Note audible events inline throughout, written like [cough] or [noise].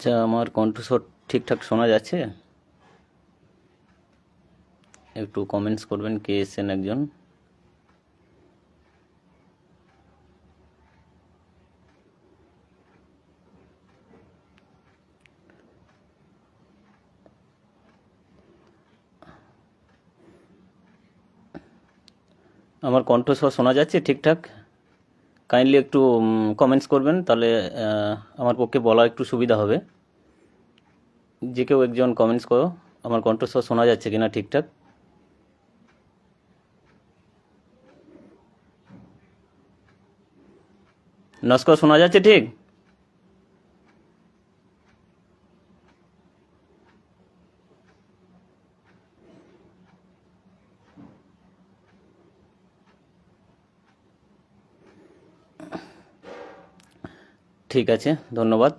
আচ্ছা আমার কণ্ঠস্বর ঠিকঠাক শোনা যাচ্ছে? একটু কমেন্টস করবেন, কে এসেছেন একজন? আমার কণ্ঠস্বর শোনা যাচ্ছে ঠিকঠাক? কাইন্ডলি একটু কমেন্টস করবেন, তাহলে আমার পক্ষে বলা একটু সুবিধা হবে। যে কেউ একজন কমেন্টস করো, আমার কণ্ঠস্বর শোনা যাচ্ছে কিনা ঠিকঠাক? নস্কর শোনা যাচ্ছে ঠিক? ঠিক আছে, ধন্যবাদ।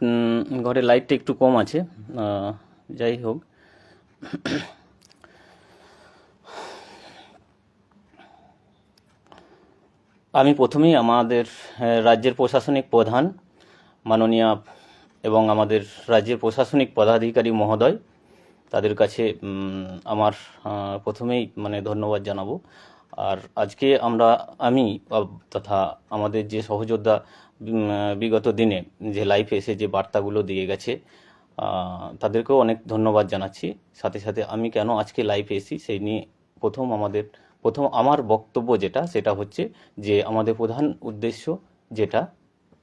ঘরে লাইটটা একটু কম আছে। যাই হোক। আমি প্রথমেই আমাদের রাজ্যের প্রশাসনিক প্রধান মাননীয় এবং আমাদের রাজ্যের প্রশাসনিক পদাধিকারী মহোদয়, তাদের কাছে আমার প্রথমেই মানে ধন্যবাদ জানাব। আর আজকে আমরা, আমি তথা আমাদের যে সহযোদ্ধা বিগত দিনে যে লাইফে এসে যে বার্তাগুলো দিয়ে গেছে তাদেরকেও অনেক ধন্যবাদ জানাচ্ছি। সাথে সাথে আমি কেন আজকে লাইফে এসেছি, সেই নিয়ে প্রথম আমাদের, প্রথম আমার বক্তব্য যেটা, সেটা হচ্ছে যে আমাদের প্রধান উদ্দেশ্য যেটা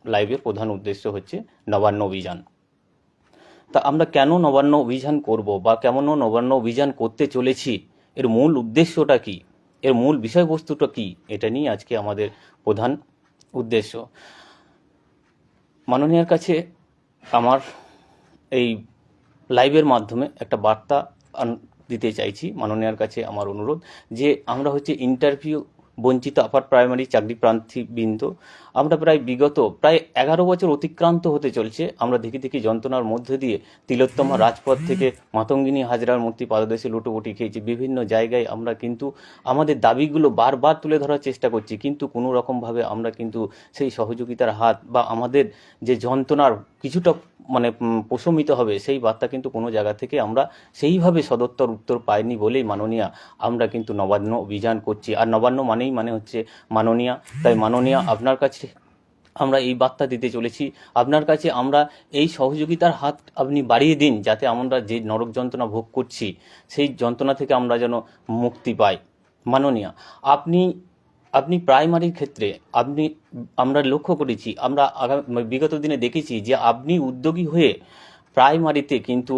লাইভের প্রধান উদ্দেশ্য হচ্ছে নবান্ন অভিযান। তা আমরা কেন নবান্ন অভিযান করব বা কেমন নবান্ন অভিযান করতে চলেছি, এর মূল উদ্দেশ্যটা কি, এর মূল বিষয়বস্তুটা কি, এটা নিয়ে আজকে আমাদের প্রধান উদ্দেশ্য। মাননীয়ার কাছে আমার এই লাইভের মাধ্যমে একটা বার্তা দিতে চাইছি। মাননীয়ার কাছে আমার অনুরোধ যে আমরা হচ্ছে ইন্টারভিউ বঞ্চিত আপার প্রাইমারি চাকরি প্রার্থী বৃন্দ। আমরা প্রায় বিগত প্রায় এগারো বছর অতিক্রান্ত হতে চলছে। আমরা দেখি দেখি যন্ত্রণার মধ্যে দিয়ে তিলোত্তমা রাজপথ থেকে মাতঙ্গিনী হাজরার মূর্তি পাদদেশে লুটোপুটি খেয়েছি। বিভিন্ন জায়গায় আমরা কিন্তু আমাদের দাবিগুলো বারবার তুলে ধরার চেষ্টা করছি। কিন্তু কোনো রকমভাবে আমরা কিন্তু সেই সহযোগিতার হাত বা আমাদের যে যন্ত্রণার কিছুটা মানে প্রশমিত হবে, সেই বার্তা কিন্তু কোনো জায়গা থেকে আমরা সেইভাবে সদত্তর উত্তর পাইনি বলেই মাননীয়া আমরা কিন্তু নবান্ন অভিযান করছি। আর নবান্ন মানেই মানে হচ্ছে মাননীয়া। তাই মাননীয়া, আপনার কাছে আমরা এই বার্তা দিতে চলেছি। আপনার কাছে আমরা এই সহযোগিতার হাত আপনি বাড়িয়ে দিন যাতে আমরা যে নরক যন্ত্রণা ভোগ করছি, সেই যন্ত্রণা থেকে আমরা যেন মুক্তি পাই। মাননীয়া, আপনি আপনি প্রাইমারির ক্ষেত্রে আপনি, আমরা লক্ষ্য করেছি, আমরা আগামী, বিগত দিনে দেখেছি যে আপনি উদ্যোগী হয়ে প্রাইমারিতে কিন্তু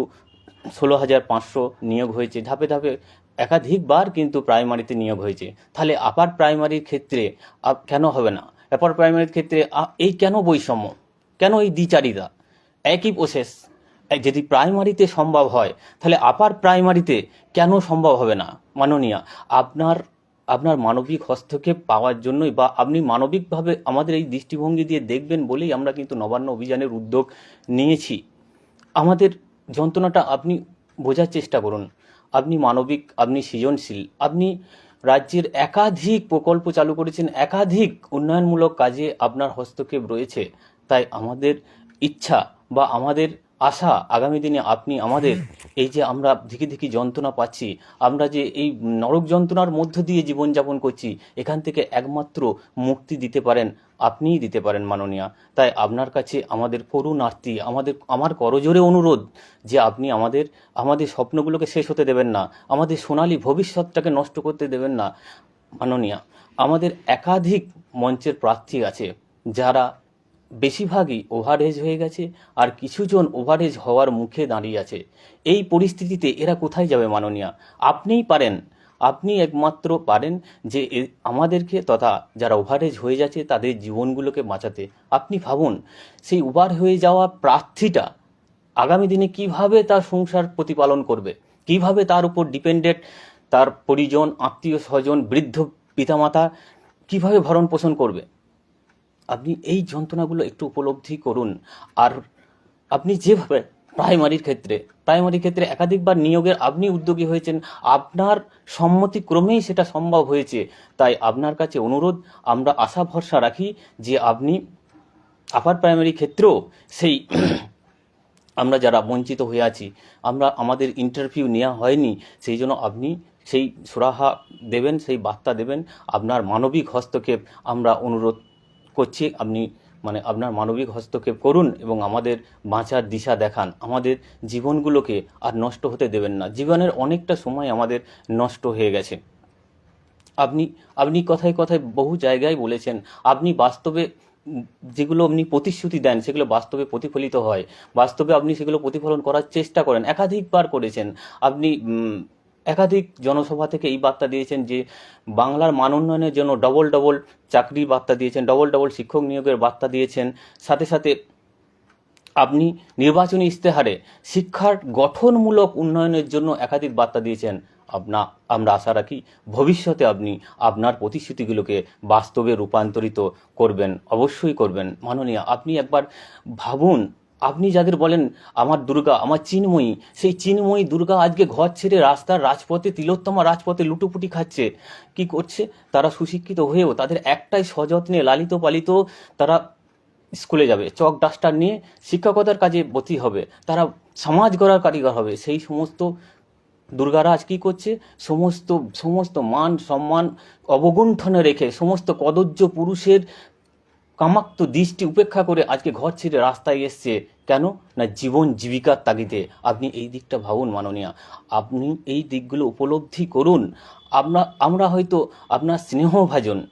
ষোলো হাজার পাঁচশো নিয়োগ হয়েছে, ধাপে ধাপে একাধিকবার কিন্তু প্রাইমারিতে নিয়োগ হয়েছে। তাহলে আপার প্রাইমারির ক্ষেত্রে কেন হবে না? আপার প্রাইমারির ক্ষেত্রে এই কেন বৈষম্য? কেন এই দ্বিচারিতা? একই প্রসেস যদি প্রাইমারিতে সম্ভব হয়, তাহলে আপার প্রাইমারিতে কেন সম্ভব হবে না? মাননীয়া, আপনার আপনার মানবিক হস্তক্ষেপ পাওয়ার জন্যই বা আপনি মানবিকভাবে আমাদের এই দৃষ্টিভঙ্গি দিয়ে দেখবেন বলেই আমরা কিন্তু নবান্ন অভিযানের উদ্যোগ নিয়েছি। আমাদের যন্ত্রণাটা আপনি বোঝার চেষ্টা করুন। আপনি মানবিক, আপনি সৃজনশীল, আপনি রাজ্যের একাধিক প্রকল্প চালু করেছেন, একাধিক উন্নয়নমূলক কাজে আপনার হস্তক্ষেপ রয়েছে। তাই আমাদের ইচ্ছা বা আমাদের আশা আগামী দিনে আপনি আমাদের এই যে আমরা ধিকি ধিকি যন্ত্রণা পাচ্ছি আমরা যে এই নরক যন্ত্রণার মধ্য দিয়ে জীবনযাপন করছি এখান থেকে একমাত্র মুক্তি দিতে পারেন আপনিই দিতে পারেন মাননীয়া। তাই আপনার কাছে আমাদের করুণ আর্তি আমাদের আমার করজোরে অনুরোধ যে আপনি আমাদের আমাদের স্বপ্নগুলোকে শেষ হতে দেবেন না আমাদের সোনালী ভবিষ্যৎটাকে নষ্ট করতে দেবেন না। মাননীয়া আমাদের একাধিক মঞ্চের প্রার্থী আছে যারা বেশিরভাগই ওভারএজ হয়ে গেছে আর কিছুজন ওভারএজ হওয়ার মুখে দাঁড়িয়ে আছে। এই পরিস্থিতিতে এরা কোথায় যাবে, মাননীয়া? আপনিই পারেন। আপনি একমাত্র পারেন যে আমাদেরকে তথা যারা ওভারেজ হয়ে যাচ্ছে তাদের জীবনগুলোকে বাঁচাতে। আপনি ভাবুন, সেই ওভার হয়ে যাওয়া প্রার্থীটা আগামী দিনে কীভাবে তার সংসার প্রতিপালন করবে? কীভাবে তার উপর ডিপেন্ডেন্ট তার পরিজন আত্মীয় স্বজন বৃদ্ধ পিতামাতা কীভাবে ভরণ পোষণ করবে? আপনি এই যন্ত্রণাগুলো একটু উপলব্ধি করুন। আর আপনি যেভাবে প্রাইমারির ক্ষেত্রে প্রাইমারি ক্ষেত্রে একাধিকবার নিয়োগের আপনি উদ্যোগী হয়েছেন, আপনার সম্মতিক্রমেই সেটা সম্ভব হয়েছে। তাই আপনার কাছে অনুরোধ, আমরা আশা, ভরসা রাখি যে আপনি আপার প্রাইমারি ক্ষেত্রেও সেই [clears throat] আমরা যারা বঞ্চিত হয়ে আছি, আমরা আমাদের ইন্টারভিউ নেওয়া হয়নি, সেই জন্য আপনি সেই সুরাহা দেবেন, সেই বার্তা দেবেন, আপনার মানবিক হস্তক্ষেপ আমরা অনুরোধ করছি, আপনি মানে আপনার মানবিক হস্তক্ষেপ করুন এবং আমাদের বাঁচার দিশা দেখান। আমাদের জীবনগুলোকে আর নষ্ট হতে দেবেন না। জীবনের অনেকটা সময় আমাদের নষ্ট হয়ে গেছে। আপনি আপনি কথায় কথায় বহু জায়গায় বলেছেন, আপনি বাস্তবে যেগুলো আপনি প্রতিশ্রুতি দেন, সেগুলো বাস্তবে প্রতিফলিত হয়। বাস্তবে আপনি সেগুলো প্রতিফলন করার চেষ্টা করেন। একাধিকবার করেছেন। আপনি একাধিক জনসভা থেকে এই বার্তা দিয়েছেন যে বাংলার মান উন্নয়নের জন্য ডবল ডবল চাকরি বার্তা দিয়েছেন ডবল ডবল শিক্ষক নিয়োগের বার্তা দিয়েছেন। সাথে সাথে আপনি নির্বাচনী ইস্তেহারে শিক্ষার গঠনমূলক উন্নয়নের জন্য একাধিক বার্তা দিয়েছেন। আপনা, আমরা আশা রাখি ভবিষ্যতে আপনি আপনার প্রতিশ্রুতিগুলোকে বাস্তবে রূপান্তরিত করবেন, অবশ্যই করবেন। মাননীয়, আপনি একবার ভাবুন আপনি যাদের বলেন, আমার দুর্গা, আমার চিন্ময়ী, সেই চিন্ময়ী দুর্গা আজকে ঘর ছেড়ে রাস্তার রাজপথে, তিলোত্তমা রাজপথে লুটোপুটি খাচ্ছে। কি করছে? তারা সুশিক্ষিত হয়েও তাদের একটাই সযত্নে লালিত পালিত তারা স্কুলে যাবে। চক ডাস্টার নিয়ে শিক্ষকতার কাজে বতি হবে। তারা সমাজ গড়ার কারিগর হবে। সেই সমস্ত দুর্গারাজ কি করছে? সমস্ত সমস্ত মান সম্মান অবগুণ্ঠনে রেখে, সমস্ত কদর্য পুরুষের কামাক্ত দৃষ্টি উপেক্ষা করে আজকে ঘর ছেড়ে রাস্তায় এসছে। কেন? না জীবন জীবিকার তাগিদে। আপনি এই দিকটা ভাবুন মাননীয়া। আপনি এই দিকগুলো উপলব্ধি করুন। আমরা আমরা হয়তো আপনার স্নেহভাজন।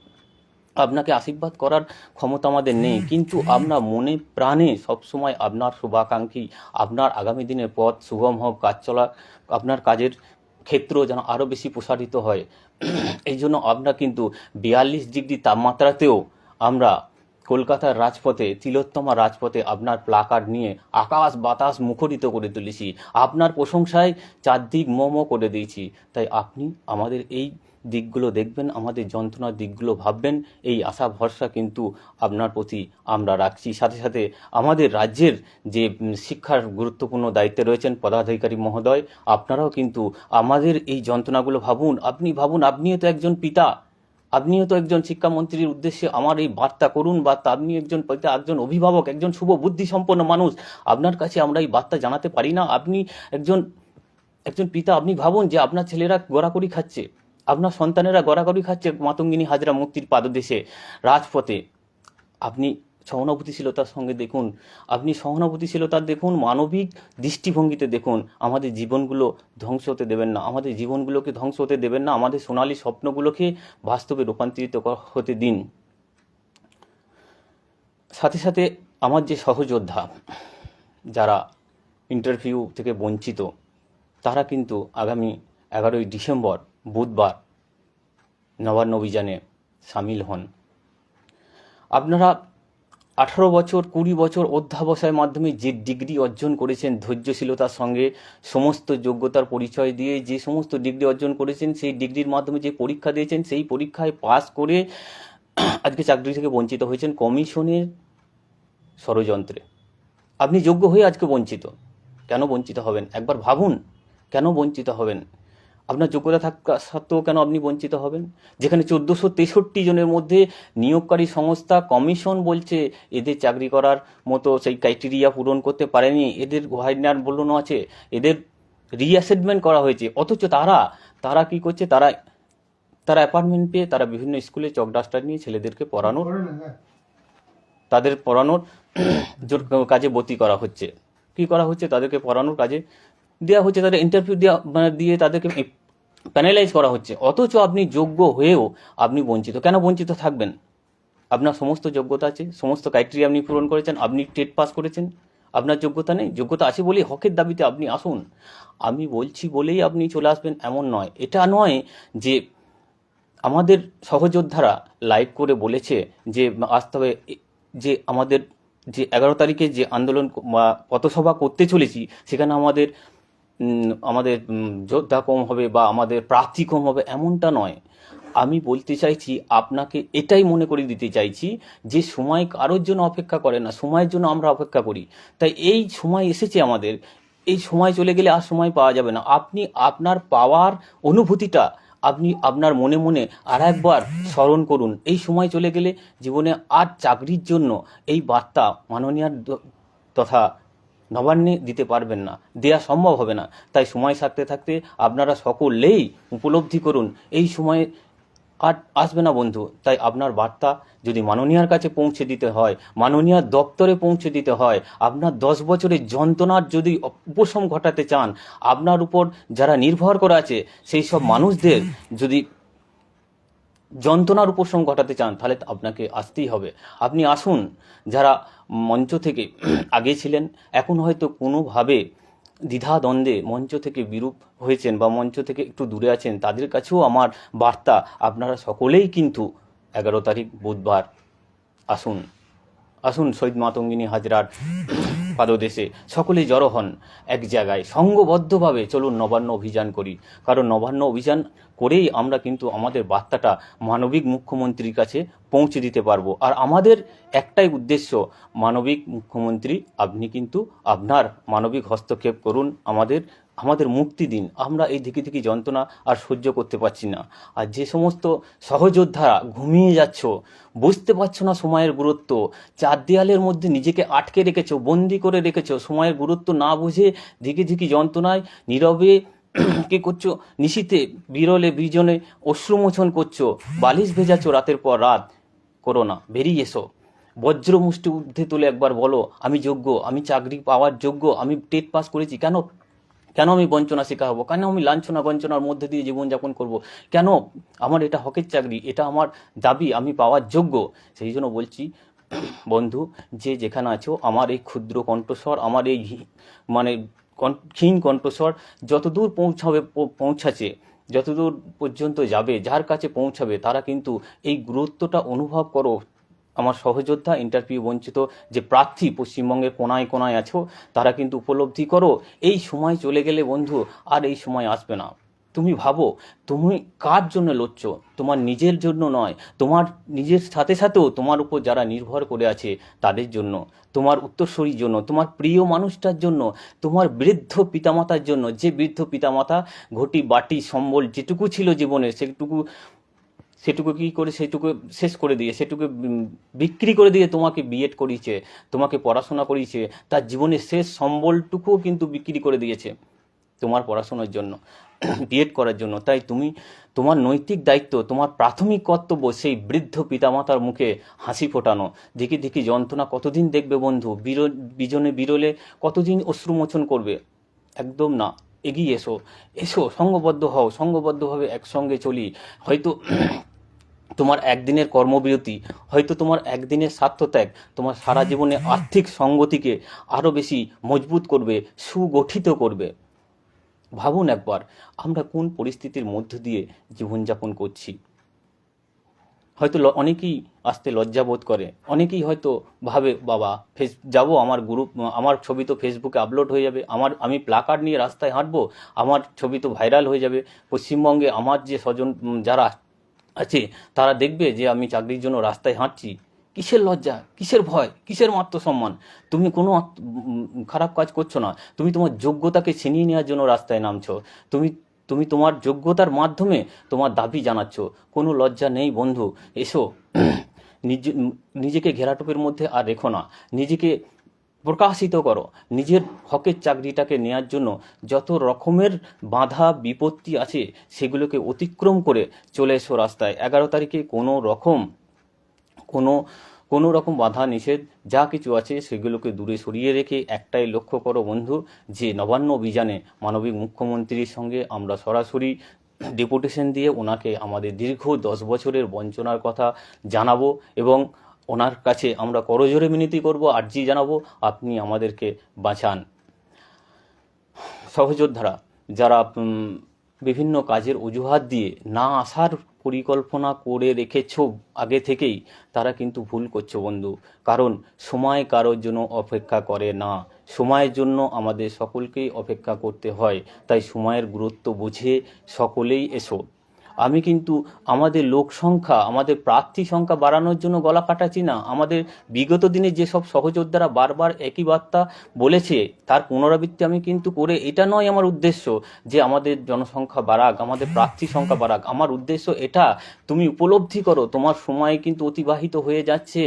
আপনাকে আশীর্বাদ করার ক্ষমতা আমাদের নেই। কিন্তু আমরা মনে প্রাণে সবসময় আপনার শুভাকাঙ্ক্ষী আপনার আগামী দিনের পথ সুগম হোক কাজ চলা আপনার কাজের ক্ষেত্র যেন আরও বেশি প্রসারিত হয়। এই জন্য আমরা কিন্তু বিয়াল্লিশ ডিগ্রি তাপমাত্রাতেও আমরা কলকাতার রাজপথে তিলোত্তমা রাজপথে আপনার প্লাকার্ড নিয়ে আকাশ বাতাস মুখরিত করে তুলেছি। আপনার প্রশংসায় চারদিক মোমো করে দিয়েছি। তাই আপনি আমাদের এই দিকগুলো দেখবেন, আমাদের যন্ত্রণার দিকগুলো ভাববেন, এই আশা, ভরসা কিন্তু আপনার প্রতি আমরা রাখছি। সাথে সাথে আমাদের রাজ্যের যে শিক্ষার গুরুত্বপূর্ণ দায়িত্বে রয়েছেন পদাধিকারী মহোদয়, আপনারাও কিন্তু আমাদের এই যন্ত্রণাগুলো ভাবুন। আপনি ভাবুন, আপনিও তো একজন পিতা। আপনিও তো একজন শিক্ষামন্ত্রীর উদ্দেশ্যে আমার এই বার্তা করুন বা আপনি একজন একজন অভিভাবক, একজন শুভ বুদ্ধিসম্পন্ন মানুষ, আপনার কাছে আমরা এই বার্তা জানাতে পারি না। আপনি একজন একজন পিতা, আপনি ভাবুন যে আপনার ছেলেরা গড়াগড়ি খাচ্ছে, আপনার সন্তানেরা গড়াগড়ি খাচ্ছে মাতঙ্গিনী হাজরা মুক্তির পাদদেশে, রাজপথে। আপনি সহানুভূতিশীলতার সঙ্গে দেখুন। আপনি সহানুভূতিশীলতা দেখুন, মানবিক দৃষ্টিভঙ্গিতে দেখুন। আমাদের জীবনগুলো ধ্বংস হতে দেবেন না। আমাদের জীবনগুলোকে ধ্বংস হতে দেবেন না। আমাদের সোনালী স্বপ্নগুলোকে বাস্তবে রূপান্তরিত হতে দিন। সাথে সাথে আমার যে সহযোদ্ধা, যারা ইন্টারভিউ থেকে বঞ্চিত, তারা কিন্তু আগামী এগারোই ডিসেম্বর, বুধবার নবান্ন অভিযানে সামিল হন। আপনারা আঠারো বছর, কুড়ি বছর অধ্যাবসায়ের মাধ্যমে যে ডিগ্রি অর্জন করেছেন ধৈর্যশীলতার সঙ্গে সমস্ত যোগ্যতার পরিচয় দিয়ে যে সমস্ত ডিগ্রি অর্জন করেছেন, সেই ডিগ্রির মাধ্যমে যে পরীক্ষা দিয়েছেন, সেই পরীক্ষায় পাস করে আজকে চাকরি থেকে বঞ্চিত হয়েছেন কমিশনের ষড়যন্ত্রে। আপনি যোগ্য হয়ে আজকে বঞ্চিত। কেন বঞ্চিত হবেন? একবার ভাবুন, কেন বঞ্চিত হবেন? আপনার যোগ্যতা থাকা সত্ত্বেও কেন আপনি বঞ্চিত হবেন? যেখানে চোদ্দোশো তেষট্টি জনের মধ্যে নিয়োগকারী সংস্থা কমিশন বলছে এদের চাকরি করার মতো সেই ক্রাইটেরিয়া পূরণ করতে পারেনি। এদের হোয়াইটনার বলুন আছে এদের রিঅ্যাসেটমেন্ট করা হয়েছে। অথচ তারা তারা কি করছে? তারা তারা অ্যাপার্টমেন্ট পেয়ে তারা বিভিন্ন স্কুলে চক ডাস্টার নিয়ে ছেলেদেরকে পড়ানোর তাদের পড়ানোর কাজে বতি করা হচ্ছে। কি করা হচ্ছে? তাদেরকে পড়ানোর কাজে দেওয়া হচ্ছে তাদের ইন্টারভিউ দেওয়া মানে দিয়ে তাদেরকে প্যানেলাইজ করা হচ্ছে। অথচ আপনি যোগ্য হয়েও আপনি বঞ্চিত। কেন বঞ্চিত থাকবেন? আপনার সমস্ত যোগ্যতা আছে, সমস্ত ক্রাইটেরিয়া আপনি পূরণ করেছেন, আপনি টেট পাস করেছেন। আপনার যোগ্যতা নেই, যোগ্যতা আছে বলেই হকের দাবিতে আপনি আসুন। আমি বলছি বলেই আপনি চলে আসবেন, এমন নয়। এটা নয় যে আমাদের সহযোদ্ধারা লাইভ করে বলেছে যে, আসতে হবে, যে আমাদের যে এগারো তারিখে যে আন্দোলন বা পথসভা করতে চলেছি, সেখানে আমাদের আমাদের যোদ্ধা কম হবে বা আমাদের প্রার্থী কম হবে এমনটা নয়। আমি বলতে চাইছি, আপনাকে এটাই মনে করে দিতে চাইছি যে সময় কারোর জন্য অপেক্ষা করে না, সময়ের জন্য আমরা অপেক্ষা করি। তাই এই সময় এসেছে আমাদের, এই সময় চলে গেলে আর সময় পাওয়া যাবে না। আপনি আপনার পাওয়ার অনুভূতিটা আপনি আপনার মনে মনে আর একবার স্মরণ করুন। এই সময় চলে গেলে জীবনে আর চাকরির জন্য এই বার্তা মাননীয়ার তথা নবান্নে দিতে পারবেন না। দেয়া সম্ভব হবে না। তাই সময় থাকতে থাকতে আপনারা সকলেই উপলব্ধি করুন। এই সময়ে আর আসবে না বন্ধু। তাই আপনার বার্তা যদি মাননীয়ার কাছে পৌঁছে দিতে হয়, মাননীয়ার দপ্তরে পৌঁছে দিতে হয়, আপনার দশ বছরের যন্ত্রণার যদি উপশম ঘটাতে চান, আপনার উপর যারা নির্ভর করে আছে, সেই সব মানুষদের যদি যন্ত্রণার উপশম ঘটাতে চান, তাহলে আপনাকে আসতেই হবে। আপনি আসুন, যারা মঞ্চ থেকে [clears throat] আগে ছিলেন, এখন হয়তো কোনোভাবে দ্বিধা দ্বন্দ্বে মঞ্চ থেকে বিরূপ হয়েছেন বা মঞ্চ থেকে একটু দূরে আছেন, তাদের কাছেও আমার বার্তা, আপনারা সকলেই কিন্তু এগারো তারিখ বুধবার আসুন। আসুন শহীদ মাতঙ্গিনী হাজরার [clears throat] পাদদেশে। সকলে জড়ো হন এক জায়গায়, সঙ্গবদ্ধভাবে চলুন নবান্ন অভিযান করি। কারণ নবান্ন অভিযান করেই আমরা কিন্তু আমাদের বার্তাটা মানবিক মুখ্যমন্ত্রীর কাছে পৌঁছে দিতে পারব। আর আমাদের একটাই উদ্দেশ্য, মানবিক মুখ্যমন্ত্রী, আপনি কিন্তু আপনার মানবিক হস্তক্ষেপ করুন, আমাদের আমাদের মুক্তি দিন। আমরা এই দিকে দিকে যন্ত্রণা আর সহ্য করতে পারছি না। আর যে সমস্ত সহযোদ্ধারা ঘুমিয়ে যাচ্ছ, বুঝতে পারছ না সময়ের গুরুত্ব, চার দেয়ালের মধ্যে নিজেকে আটকে রেখেছো, বন্দি করে রেখেছো, সময়ের গুরুত্ব না বুঝে ধিকে ধিকি যন্ত্রণায় নীরবে কি করছ? নিশীতে বিরলে বিজনে অশ্রুমোচন করছ। বালিশ ভেজাছো রাতের পর রাত। করো না বেরিয়ে এসো। বজ্র মুষ্টি ঊর্ধ্বে তুলে একবার বলো, আমি যোগ্য, আমি চাকরি পাওয়ার যোগ্য, আমি টেট পাস করেছি। কেন? কেন আমি বঞ্চনা শেখা হব? কেন আমি লাঞ্ছনা বঞ্চনার মধ্যে দিয়ে জীবনযাপন করব? কেন আমার এটা হকের চাকরি? এটা আমার দাবি, আমি পাওয়ার যোগ্য। সেই জন্য বলছি, বন্ধু, যে যেখানে আছো, আমার এই ক্ষুদ্র কণ্ঠস্বর, আমার এই মানে ক্ষীণ কণ্ঠস্বর যতদূর পৌঁছাবে পৌঁছাচ্ছে, যতদূর পর্যন্ত যাবে, যার কাছে পৌঁছাবে, তারা কিন্তু এই গুরুত্বটা অনুভব করো। আমার সহযোদ্ধা, ইন্টারভিউ বঞ্চিত যে প্রার্থী পশ্চিমবঙ্গের কোনায় কোনায় আছো, তারা কিন্তু উপলব্ধি করো, এই সময় চলে গেলে বন্ধু, আর এই সময় আসবে না। তুমি ভাবো, তুমি কার জন্য লড়ছ তোমার নিজের জন্য নয়, তোমার নিজের সাথে সাথেও তোমার উপর যারা নির্ভর করে আছে তাদের জন্য, তোমার উত্তরসূরির জন্য, তোমার প্রিয় মানুষটার জন্য, তোমার বৃদ্ধ পিতামাতার জন্য, যে বৃদ্ধ পিতামাতা ঘটি, বাটি, সম্বল যেটুকু ছিল জীবনে, সেটুকু সেটুকু কি করে, সেটুকু শেষ করে দিয়ে, সেটুকু বিক্রি করে দিয়ে তোমাকে বিএড করিয়েছে, তোমাকে পড়াশোনা করিয়েছে, তার জীবনের শেষ সম্বলটুকুও কিন্তু বিক্রি করে দিয়েছে তোমার পড়াশোনার জন্য। [clears throat] বিএড করার জন্য। তাই তুমি, তোমার নৈতিক দায়িত্ব, তোমার প্রাথমিক কর্তব্য সেই বৃদ্ধ পিতামাতার মুখে হাসি ফোটানো। দেখি দেখি যন্ত্রণা কতদিন দেখবে বন্ধু? বির, বিজনে বিরলে কতদিন অশ্রুমোচন করবে? একদম না। এগিয়ে এসো। এসো, সঙ্গবদ্ধ হও। সঙ্গবদ্ধভাবে একসঙ্গে চলি। হয়তো [clears throat] তোমার একদিনের কর্মবিরতি, হয়তো তোমার একদিনের স্বার্থত্যাগ, তোমার সারা জীবনে আর্থিক সঙ্গতিকে আরও বেশি মজবুত করবে, সুগঠিত করবে। ভাবুন একবার, আমরা কোন পরিস্থিতির মধ্য দিয়ে জীবনযাপন করছি? হয়তো অনেকেই আসতে লজ্জা বোধ করে, অনেকেই হয়তো ভাবে, বাবা, ফেস, যাব, আমার গ্রুপ আমার ছবি তো ফেসবুকে আপলোড হয়ে যাবে, আমার, আমি প্লাকার্ড নিয়ে রাস্তায় হাঁটবো, আমার ছবি তো ভাইরাল হয়ে যাবে, পশ্চিমবঙ্গে আমার যে স্বজন যারা আছে, তারা দেখবে যে আমি চাকরির জন্য রাস্তায় হাঁটছি। কিসের লজ্জা? কিসের ভয়? কিসের আত্মসম্মান? তুমি কোনো খারাপ কাজ করছ না। তুমি তোমার যোগ্যতাকে ছিনিয়ে নেওয়ার জন্য রাস্তায় নামছো। তুমি তুমি তোমার যোগ্যতার মাধ্যমে তোমার দাবি জানাচ্ছ। কোনো লজ্জা নেই, বন্ধু। এসো। [clears throat] নিজে, নিজেকে ঘেরাটোপের মধ্যে আর রেখো না। নিজেকে প্রকাশিত করো। নিজের হকের চাকরিটাকে নেয়ার জন্য যত রকমের বাধা, বিপত্তি আছে, সেগুলোকে অতিক্রম করে চলে এসো রাস্তায়। এগারো তারিখে কোনো রকম কোনো কোনো রকম বাধা নিষেধ, যা কিছু আছে সেগুলোকে দূরে সরিয়ে রেখে একটাই লক্ষ্য করো বন্ধু, যে নবান্ন অভিযানে মানবিক মুখ্যমন্ত্রীর সঙ্গে আমরা সরাসরি ডেপুটেশন দিয়ে ওনাকে আমাদের দীর্ঘ দশ বছরের বঞ্চনার কথা জানাব এবং ওনার কাছে আমরা করজোরে মিনতি করব, আর্জি জানাব, আপনি আমাদেরকে বাঁচান। সহযোদ্ধারা, যারা বিভিন্ন কাজের অজুহাত দিয়ে না আসার পরিকল্পনা করে রেখেছ, আগে থেকেই তারা কিন্তু ভুল করছ বন্ধু। কারণ সময় কারোর জন্য অপেক্ষা করে না। সময়ের জন্য আমাদের সকলকেই অপেক্ষা করতে হয়। তাই সময়ের গুরুত্ব বুঝে সকলেই এসো। আমি কিন্তু আমাদের লোক সংখ্যা, আমাদের প্রার্থী সংখ্যা বাড়ানোর জন্য গলা কাটাচ্ছি না। আমাদের বিগত দিনে যেসব সহযোদ্ধারা বারবার একই বার্তা বলেছে, তার পুনরাবৃত্তি আমি কিন্তু করে, এটা নয় আমার উদ্দেশ্য যে আমাদের জনসংখ্যা বাড়াক, আমাদের প্রার্থী সংখ্যা বাড়াক। আমার উদ্দেশ্য এটা, তুমি উপলব্ধি করো, তোমার সময় কিন্তু অতিবাহিত হয়ে যাচ্ছে।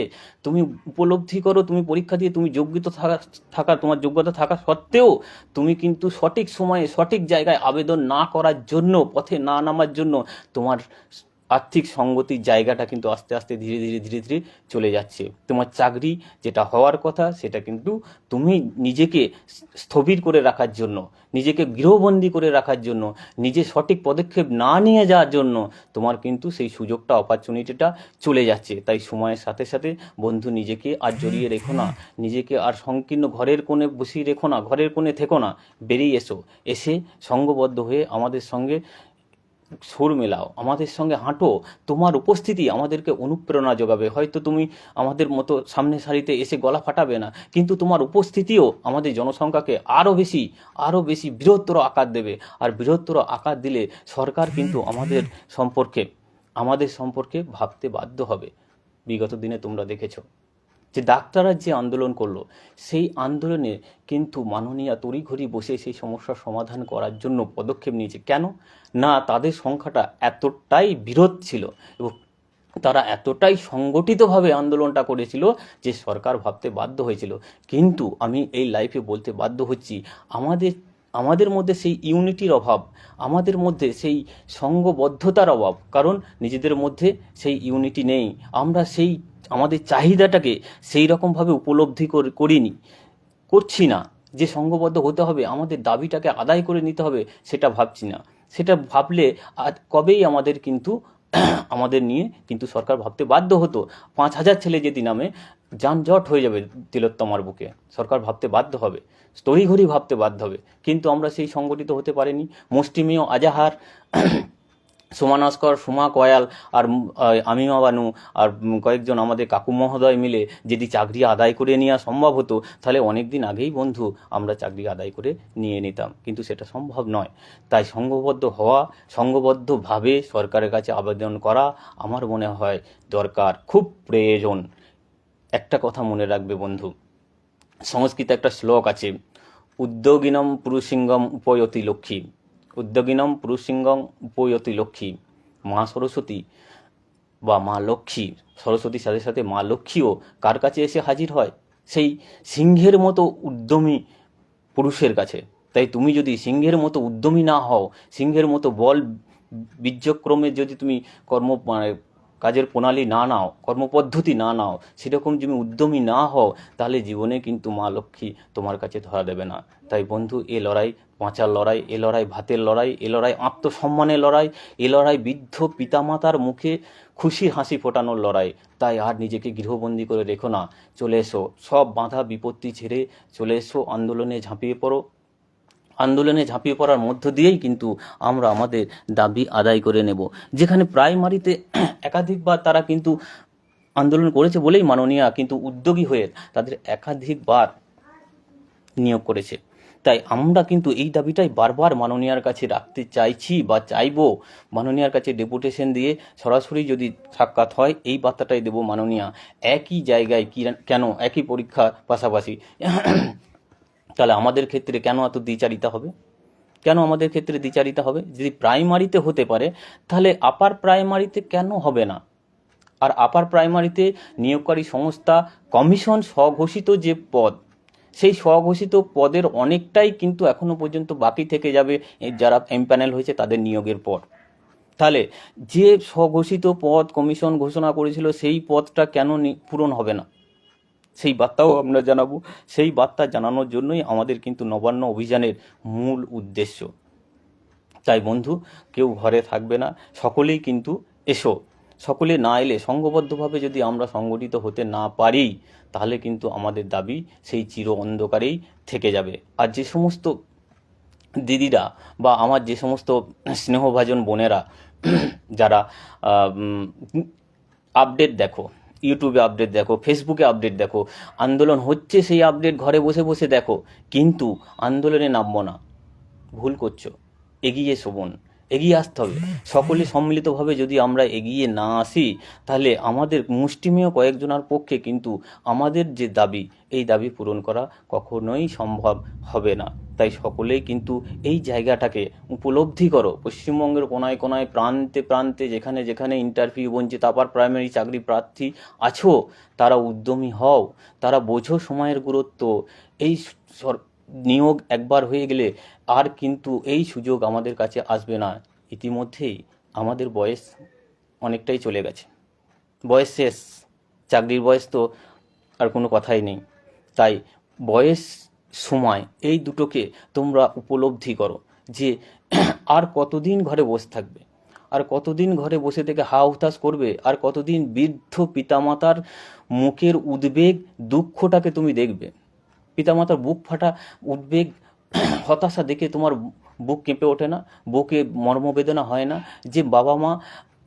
তুমি উপলব্ধি করো, তুমি পরীক্ষা দিয়ে তুমি যোগ্যতা থাকা থাকা, তোমার যোগ্যতা থাকা সত্ত্বেও তুমি কিন্তু সঠিক সময়ে, সঠিক জায়গায় আবেদন না করার জন্য, পথে না নামার জন্য তোমার আর্থিক সঙ্গতির জায়গাটা কিন্তু আস্তে আস্তে ধীরে ধীরে ধীরে ধীরে চলে যাচ্ছে। তোমার চাকরি যেটা হওয়ার কথা, সেটা কিন্তু তুমি নিজেকে স্থবির করে রাখার জন্য, নিজেকে গৃহবন্দী করে রাখার জন্য, নিজে সঠিক পদক্ষেপ না নিয়ে যাওয়ার জন্য তোমার কিন্তু সেই সুযোগটা অপরচুনিটিটা চলে যাচ্ছে। তাই সময়ের সাথে সাথে বন্ধু, নিজেকে আর জড়িয়ে রেখো না। নিজেকে আর সংকীর্ণ ঘরের কোণে বসিয়ে রেখো না, ঘরের কোণে থেকো না, বেরিয়ে এসো। এসে সঙ্গবদ্ধ হয়ে আমাদের সঙ্গে সুর মেলাও, আমাদের সঙ্গে হাঁটো, তোমার উপস্থিতি আমাদেরকে অনুপ্রেরণা যোগাবে। হয়তো তুমি আমাদের মতো সামনে সারিতে এসে গলা ফাটাবে না, কিন্তু তোমার উপস্থিতিও আমাদের জনসংখ্যাকে আরও বেশি আরও বেশি বৃহত্তর আকার দেবে। আর বৃহত্তর আকার দিলে সরকার কিন্তু আমাদের সম্পর্কে আমাদের সম্পর্কে ভাবতে বাধ্য হবে। বিগত দিনে তোমরা দেখেছ। যে ডাক্তাররা যে আন্দোলন করল, সেই আন্দোলনে কিন্তু মাননীয়া তড়িঘড়ি বসে সেই সমস্যার সমাধান করার জন্য পদক্ষেপ নিয়েছে। কেন? না, তাদের সংখ্যাটা এতটাই বিরোধ ছিল এবং তারা এতটাই সংগঠিতভাবে আন্দোলনটা করেছিল যে সরকার ভাবতে বাধ্য হয়েছিল। কিন্তু আমি এই লাইফে বলতে বাধ্য হচ্ছি, আমাদের আমাদের মধ্যে সেই ইউনিটির অভাব, আমাদের মধ্যে সেই সঙ্গবদ্ধতার অভাব, কারণ নিজেদের মধ্যে সেই ইউনিটি নেই। আমরা সেই আমাদের চাহিদাটাকে সেই রকমভাবে উপলব্ধি কর- করিনি। করছি না। যে সঙ্গবদ্ধ হতে হবে, আমাদের দাবিটাকে আদায় করে নিতে হবে, সেটা ভাবছি না। সেটা ভাবলে কবেই আমাদের কিন্তু [clears throat] আমাদের নিয়ে কিন্তু সরকার ভাবতে বাধ্য হতো। পাঁচ হাজার ছেলে যদি নামে, যানজট হয়ে যাবে তিলোত্তমার বুকে। সরকার ভাবতে বাধ্য হবে। তড়িঘড়ি ভাবতে বাধ্য হবে। কিন্তু আমরা সেই সংগঠিত হতে পারিনি। মুষ্টিমেয় আজাহার সোমা নস্কর, সুমা কয়াল আর আমিমা বানু আর কয়েকজন আমাদের কাকু মহোদয় মিলে যদি চাকরি আদায় করে নেওয়া সম্ভব হতো, তাহলে অনেক দিন আগেই বন্ধু আমরা চাকরি আদায় করে নিয়ে নিতাম। কিন্তু সেটা সম্ভব নয়। তাই সংঘবদ্ধ হওয়া সংঘবদ্ধভাবে সরকারের কাছে আবেদন করা আমার মনে হয় দরকার, খুব প্রয়োজন। একটা কথা মনে রাখবে বন্ধু, সংস্কৃতে একটা শ্লোক আছে, উদ্যোগিনম পুরুষিঙ্গম উপয়তি লক্ষ্মী। উদ্যোগিনম পুরুষিঙ্গম উপয়তি লক্ষ্মী। মা সরস্বতী বা মা লক্ষ্মী। সরস্বতীর সাথে সাথে মা লক্ষ্মীও কার কাছে এসে হাজির হয়? সেই সিংহের মতো উদ্যমী পুরুষের কাছে। তাই তুমি যদি সিংহের মতো উদ্যমী না হও, সিংহের মতো বল বীর্যক্রমে যদি তুমি কর্ম মানে কাজের প্রণালী না নাও, কর্মপদ্ধতি না নাও, সেরকম যদি উদ্যমী না হও, তাহলে জীবনে কিন্তু মা লক্ষ্মী তোমার কাছে ধরা দেবে না। তাই বন্ধু, এ লড়াই বাঁচার লড়াই, এ লড়াই ভাতের লড়াই, এ লড়াই আত্মসম্মানের লড়াই, এ লড়াই বৃদ্ধ পিতামাতার মুখে খুশির হাসি ফোটানোর লড়াই। তাই আর নিজেকে গৃহবন্দী করে রেখো না। চলে এসো, সব বাধা বিপত্তি ছেড়ে চলে এসো, আন্দোলনে ঝাঁপিয়ে পড়ো। আন্দোলনে ঝাঁপিয়ে পড়ার মধ্য দিয়েই কিন্তু আমরা আমাদের দাবি আদায় করে নেব। যেখানে প্রাইমারিতে একাধিকবার তারা কিন্তু আন্দোলন করেছে বলেই মাননীয়া কিন্তু উদ্যোগী হয়ে তাদের একাধিকবার নিয়োগ করেছে। তাই আমরা কিন্তু এই দাবিটাই বারবার মাননীয়ার কাছে রাখতে চাইছি বা চাইব। মাননীয়ার কাছে ডেপুটেশন দিয়ে সরাসরি যদি সাক্ষাৎ হয়, এই বার্তাটাই দেবো মাননীয়া। একই জায়গায় কি কেন? একই পরীক্ষা পাশাপাশি। তাহলে আমাদের ক্ষেত্রে কেন এত দ্বিচারিতা হবে? কেন আমাদের ক্ষেত্রে দ্বিচারিতা হবে? যদি প্রাইমারিতে হতে পারে, তাহলে আপার প্রাইমারিতে কেন হবে না? আর আপার প্রাইমারিতে নিয়োগকারী সংস্থা কমিশন স্বঘোষিত যে পদ, সেই স্বঘোষিত পদের অনেকটাই কিন্তু এখনও পর্যন্ত বাকি থেকে যাবে যারা এমপ্যানেল হয়েছে তাদের নিয়োগের পর। তাহলে যে স্বঘোষিত পদ কমিশন ঘোষণা করেছিল, সেই পদটা কেন পূরণ হবে না? সেই বার্তাও আমরা জানাব। সেই বার্তা জানানোর জন্যই আমাদের কিন্তু নবান্ন অভিযানের মূল উদ্দেশ্য। তাই বন্ধু, কেউ ঘরে থাকবে না, সকলেই কিন্তু এসো। সকলে না এলে সংঘবদ্ধভাবে যদি আমরা সংগঠিত হতে না পারি, তাহলে কিন্তু আমাদের দাবি সেই চির অন্ধকারেই থেকে যাবে। আর যে সমস্ত দিদিরা বা আমার যে সমস্ত স্নেহভাজন বোনেরা, যারা আপডেট দেখো ইউটিউবে আপডেট দেখো ফেসবুকে আপডেট দেখো, আন্দোলন হচ্ছে সেই আপডেট ঘরে বসে বসে দেখো, কিন্তু আন্দোলনে নামবো না। ভুল করছ, এগিয়ে শোবন। বোন এগিয়ে আসতে হবে। সকলে সম্মিলিতভাবে যদি আমরা এগিয়ে না আসি, তাহলে আমাদের মুষ্টিমেয় কয়েকজনের পক্ষে কিন্তু আমাদের যে দাবি, এই দাবি পূরণ করা কখনোই সম্ভব হবে না। তাই সকলেই কিন্তু এই জায়গাটাকে উপলব্ধি করো। পশ্চিমবঙ্গের কোনায় কোনায়, প্রান্তে প্রান্তে, যেখানে যেখানে ইন্টারভিউ বঞ্চিত আপার প্রাইমারি চাকরি প্রার্থী আছো, তারা উদ্যমী হও, তারা বোঝো সময়ের গুরুত্ব। এই নিয়োগ একবার হয়ে গেলে আর কিন্তু এই সুযোগ আমাদের কাছে আসবে না। ইতিমধ্যেই আমাদের বয়স অনেকটাই চলে গেছে। বয়স শেষ, চাকরির বয়স তো আর কোনো কথাই নেই। তাই বয়স, সময় এই দুটোকে তোমরা উপলব্ধি করো যে [clears throat] আর কতদিন ঘরে বসে থাকবে? আর কতদিন ঘরে বসে থেকে হা হুতাশ করবে? আর কতদিন বৃদ্ধ পিতামাতার মুখের উদ্বেগ, দুঃখটাকে তুমি দেখবে? পিতামাতার বুক ফাটা, উদ্বেগ, হতাশা দেখে তোমার বুক কেঁপে ওঠে না, বুকে মর্মবেদনা হয় না, যে বাবা মা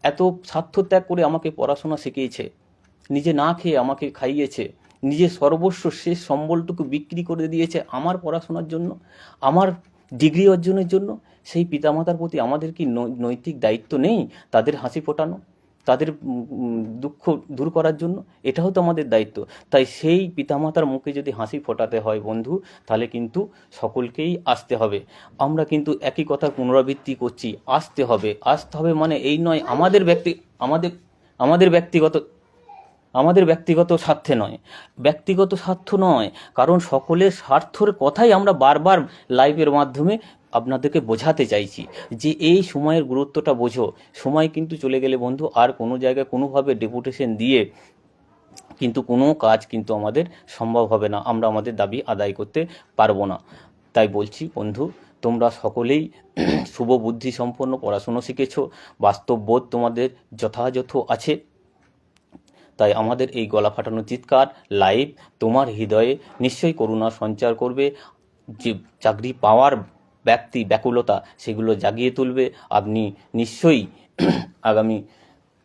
এত স্বার্থ ত্যাগ করে আমাকে পড়াশোনা শিখিয়েছে, নিজে না খেয়ে আমাকে খাইয়েছে নিজের সর্বস্ব শেষ সম্বলটুকু বিক্রি করে দিয়েছে আমার পড়াশোনার জন্য, আমার ডিগ্রি অর্জনের জন্য, সেই পিতামাতার প্রতি আমাদের কি নৈতিক দায়িত্ব নেই, তাদের হাসি ফোটানো? তাদের দুঃখ দূর করার জন্য এটাও তো আমাদের দায়িত্ব। তাই সেই পিতামাতার মুখে যদি হাসি ফোটাতে হয় বন্ধু, তাহলে কিন্তু সকলকেই আসতে হবে। আমরা কিন্তু একই কথার পুনরাবৃত্তি করছি, আসতে হবে। আসতে হবে মানে এই নয়, আমাদের ব্যক্তি, আমাদের আমাদের ব্যক্তিগত আমাদের ব্যক্তিগত স্বার্থে নয়। ব্যক্তিগত স্বার্থ নয়, কারণ সকলের স্বার্থর কথাই আমরা বারবার লাইভের মাধ্যমে আপনাদেরকে বোঝাতে চাইছি যে এই সময়ের গুরুত্বটা বোঝো। সময় কিন্তু চলে গেলে বন্ধু, আর কোনো জায়গায় কোনোভাবে ডেপুটেশন দিয়ে কিন্তু কোনো কাজ কিন্তু আমাদের সম্ভব হবে না। আমরা আমাদের দাবি আদায় করতে পারব না। তাই বলছি বন্ধু, তোমরা সকলেই [clears throat] শুভ বুদ্ধি সম্পন্ন পড়াশুনো শিখেছো, বাস্তববোধ তোমাদের যথাযথ আছে। তাই আমাদের এই গলা ফাটানো চিৎকার লাইভ তোমার হৃদয়ে নিশ্চয়ই করুণা সঞ্চার করবে। যে চাকরি পাওয়ার ব্যক্তি, ব্যাকুলতা সেগুলো জাগিয়ে তুলবে। আপনি নিশ্চয়ই [clears throat] আগামী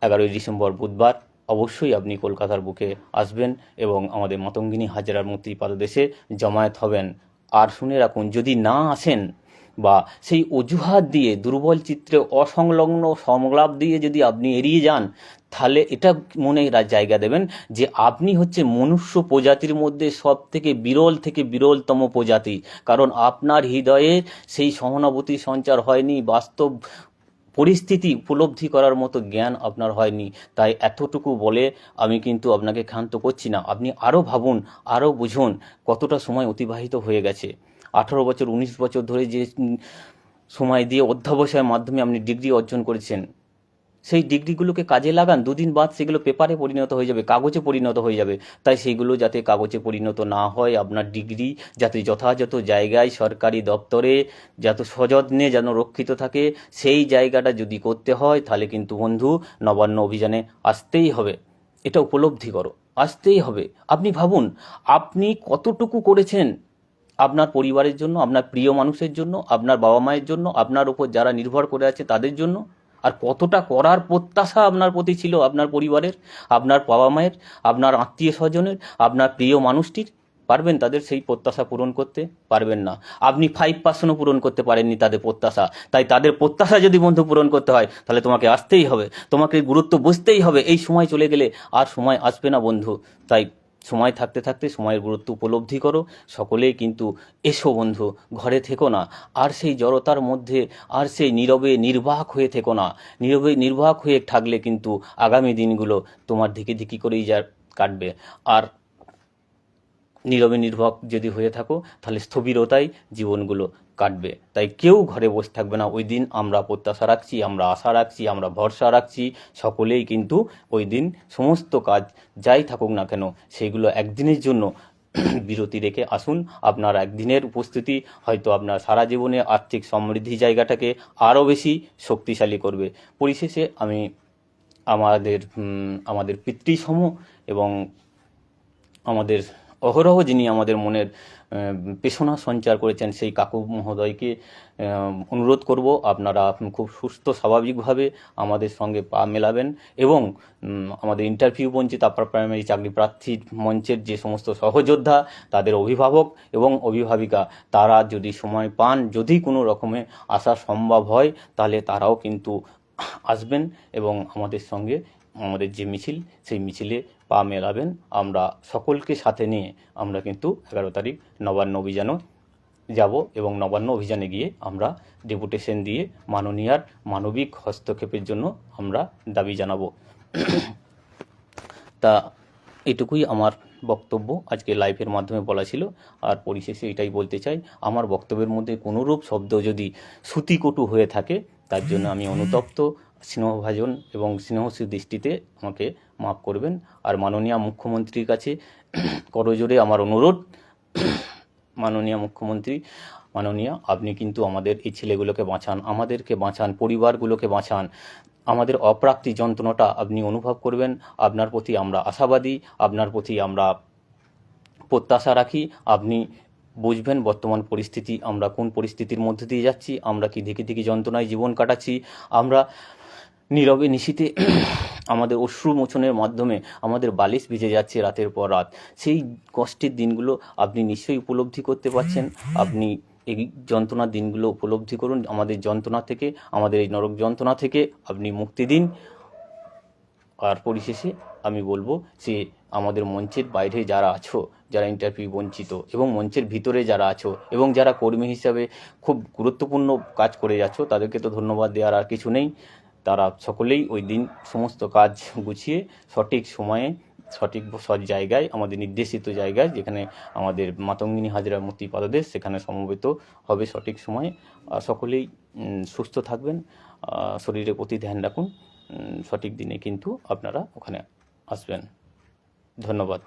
এগারোই ডিসেম্বর বুধবার অবশ্যই আপনি কলকাতার বুকে আসবেন এবং আমাদের মাতঙ্গিনী হাজারার মূর্তি পাদদেশে জমায়েত হবেন। আর শুনে রাখুন, যদি না আসেন বা সেই অজুহাত দিয়ে দুর্বল চিত্রে অসংলগ্ন সংলাপ দিয়ে যদি আপনি এড়িয়ে যান তাহলে এটা মনে জায়গা দেবেন যে আপনি হচ্ছে মনুষ্য প্রজাতির মধ্যে সব থেকে বিরল থেকে বিরলতম প্রজাতি। কারণ আপনার হৃদয়ে সেই সহানুভূতি সঞ্চার হয়নি, বাস্তব পরিস্থিতি উপলব্ধি করার মতো জ্ঞান আপনার হয়নি। তাই এতটুকু বলে আমি কিন্তু আপনাকে ক্ষান্ত করছি না। আপনি আরও ভাবুন আরও বুঝুন কতটা সময় অতিবাহিত হয়ে গেছে। আঠারো বছর, উনিশ বছর ধরে যে সময় দিয়ে অধ্যাবসায়ের মাধ্যমে আপনি ডিগ্রি অর্জন করেছেন। সেই ডিগ্রিগুলোকে কাজে লাগান, দুদিন বাদ সেগুলো পেপারে পরিণত হয়ে যাবে, কাগজে পরিণত হয়ে যাবে। তাই সেইগুলো যাতে কাগজে পরিণত না হয়, আপনার ডিগ্রি যাতে যথাযথ জায়গায়, সরকারি দপ্তরে যাতে সযত্নে যেন রক্ষিত থাকে, সেই জায়গাটা যদি করতে হয়, তাহলে কিন্তু বন্ধু নবান্ন অভিযানে আসতেই হবে। এটা উপলব্ধি করো, আসতেই হবে। আপনি ভাবুন, আপনি কতটুকু করেছেন আপনার পরিবারের জন্য, আপনার প্রিয় মানুষের জন্য, আপনার বাবা মায়ের জন্য, আপনার উপর যারা নির্ভর করে আছে তাদের জন্য? আর কতটা করার প্রত্যাশা আপনার প্রতি ছিল আপনার পরিবারের, আপনার বাবা মায়ের, আপনার আত্মীয় স্বজনের, আপনার প্রিয় মানুষটির? পারবেন তাদের সেই প্রত্যাশা পূরণ করতে? পারবেন না। আপনি ফাইভ পার্সেন্টও পূরণ করতে পারেননি তাদের প্রত্যাশা। তাই তাদের প্রত্যাশা যদি বন্ধু পূরণ করতে হয়, তাহলে তোমাকে আসতেই হবে। তোমাকে গুরুত্ব বুঝতেই হবে। এই সময় চলে গেলে আর সময় আসবে না বন্ধু। তাই সময় থাকতে থাকতে সময়ের গুরুত্ব উপলব্ধি করো। সকলেই কিন্তু এসো বন্ধু, ঘরে থেকো না। আর সেই জড়তার মধ্যে, আর সেই নীরবে নির্বাক হয়ে থেকো না। নীরবে নির্বাক হয়ে থাকলে কিন্তু আগামী দিনগুলো তোমার দিকে ধিকি করেই যা কাটবে। আর নীরবে নির্ভক যদি হয়ে থাকো, তাহলে স্থবিরতাই জীবনগুলো কাটবে। তাই কেউ ঘরে বসে থাকবে না। ওই দিন আমরা প্রত্যাশা রাখছি, আমরা আশা রাখছি, আমরা ভরসা রাখছি, সকলেই কিন্তু ওই দিন সমস্ত কাজ যাই থাকুক না কেন, সেগুলো একদিনের জন্য [clears throat] বিরতি রেখে আসুন। আপনার একদিনের উপস্থিতি হয়তো আপনার সারা জীবনে আর্থিক সমৃদ্ধি জায়গাটাকে আরও বেশি শক্তিশালী করবে। পরিশেষে আমি আমাদের আমাদের পিতৃসম এবং আমাদের অহরহ যিনি আমাদের মনের পেশনা সঞ্চার করেছেন সেই কাকু মহোদয়কে অনুরোধ করব আপনারা খুব সুস্থ, স্বাভাবিকভাবে আমাদের সঙ্গে পা মেলাবেন এবং আমাদের ইন্টারভিউ বঞ্চিত আপার প্রাইমারি চাকরি প্রার্থী মঞ্চের যে সমস্ত সহযোদ্ধা, তাদের অভিভাবক এবং অভিভাবিকা, তারা যদি সময় পান, যদি কোনো রকমে আসা সম্ভব হয়, তাহলে তারাও কিন্তু আসবেন এবং আমাদের সঙ্গে, আমাদের যে মিছিল, সেই মিছিলে পা মেলাবেন। আমরা সকলকে সাথে নিয়ে আমরা কিন্তু এগারো তারিখ নবান্ন অভিযানও যাব এবং নবান্ন অভিযানে গিয়ে আমরা ডেপুটেশন দিয়ে মাননীয়ার মানবিক হস্তক্ষেপের জন্য আমরা দাবি জানাব। তা এটুকুই আমার বক্তব্য। আজকে লাইভের মাধ্যমে বলা ছিল, আর পরিশেষে এটাই বলতে চাই, আমার বক্তব্যের মধ্যে কোনোরূপ শব্দ যদি শ্রুতিকটু হয়ে থাকে, তার জন্য আমি অনুতপ্ত। স্নেহভাজন এবং স্নেহশীল দৃষ্টিতে আমাকে মাফ করবেন। আর মাননীয় মুখ্যমন্ত্রীর কাছে করজোরে আমার অনুরোধ। মাননীয় মুখ্যমন্ত্রী, মাননীয়, আপনি কিন্তু আমাদের এই ছেলেগুলোকে বাঁচান, আমাদেরকে বাঁচান, পরিবারগুলোকে বাঁচান। আমাদের অপ্রাপ্তি যন্ত্রণাটা আপনি অনুভব করবেন। আপনার প্রতি আমরা আশাবাদী, আপনার প্রতি আমরা প্রত্যাশা রাখি। আপনি বুঝবেন বর্তমান পরিস্থিতি, আমরা কোন পরিস্থিতির মধ্যে দিয়ে যাচ্ছি, আমরা কি দিকে দিকে যন্ত্রণায় জীবন কাটাচ্ছি। আমরা নীরবে নিশীতে আমাদের অশ্রু মোচনের মাধ্যমে আমাদের বালিশ ভিজে যাচ্ছে রাতের পর রাত। সেই কষ্টের দিনগুলো আপনি নিশ্চয়ই উপলব্ধি করতে পারছেন। আপনি এই যন্ত্রণার দিনগুলো উপলব্ধি করুন। আমাদের যন্ত্রণা থেকে, আমাদের এই নরক যন্ত্রণা থেকে আপনি মুক্তি দিন। আর পরিশেষে আমি বলব যে আমাদের মঞ্চের বাইরে যারা আছো, যারা ইন্টারভিউ বঞ্চিত এবং মঞ্চের ভিতরে যারা আছো এবং যারা কর্মী হিসাবে খুব গুরুত্বপূর্ণ কাজ করে যাচ্ছ, তাদেরকে তো ধন্যবাদ দেওয়ার আর কিছু নেই। তারা সকলেই ওই দিন সমস্ত কাজ গুছিয়ে সঠিক সময়ে, সঠিক সৎ জায়গায়, আমাদের নির্দেশিত জায়গায়, যেখানে আমাদের মাতঙ্গিনী হাজরা মূর্তি পাদদেশ, সেখানে সমবেত হবে সঠিক সময়ে। সকলেই সুস্থ থাকবেন। শরীরের প্রতি ধ্যান রাখুন। সঠিক দিনে কিন্তু আপনারা ওখানে আসবেন। ধন্যবাদ।